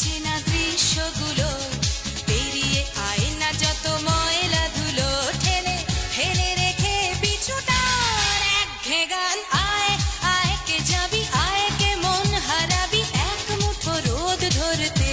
চেনা দৃশ্যগুলো, পেরিয়ে আয় না যত ময়লা ধুলো, ঠেলে রেখে পিছুটার এক আয় আয় যাবি, আয় মন হারাবি, এক মুঠো রোদ ধরতে।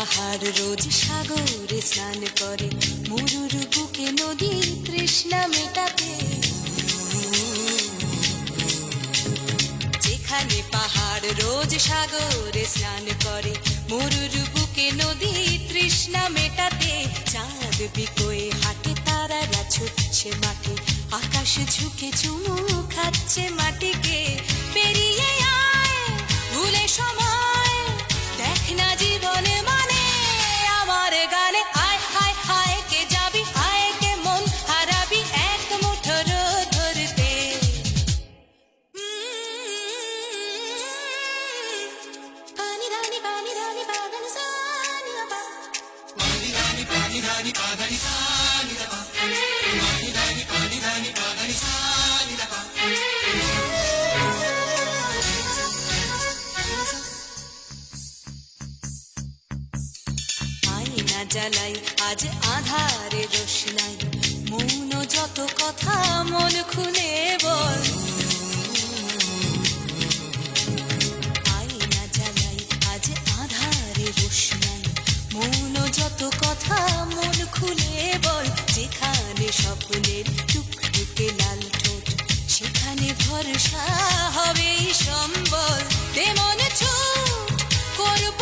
পাহাড় রোজ সাগরে স্নান করে, মরুর বুকে নদী তৃষ্ণা মেটাতে। যেখানে পাহাড় রোজ সাগরে স্নান করে, মরুর বুকে নদী তৃষ্ণা মেটাতে। চাঁদ বিকোয়ে হাটে, তারারা ছুটছে মাঠে, আকাশ ঝুঁকে চুমু খাচ্ছে জ্বালাই আজ আধারে রোশনাই। মৌন যত কথা মন খুলে বল। যত কথা মন খুলে বল। যেখানে স্বপ্নের টুকটুকে লাল ঠোঁট, সেখানে ভরসা হবে সম্বল। তেমন ছোট, করব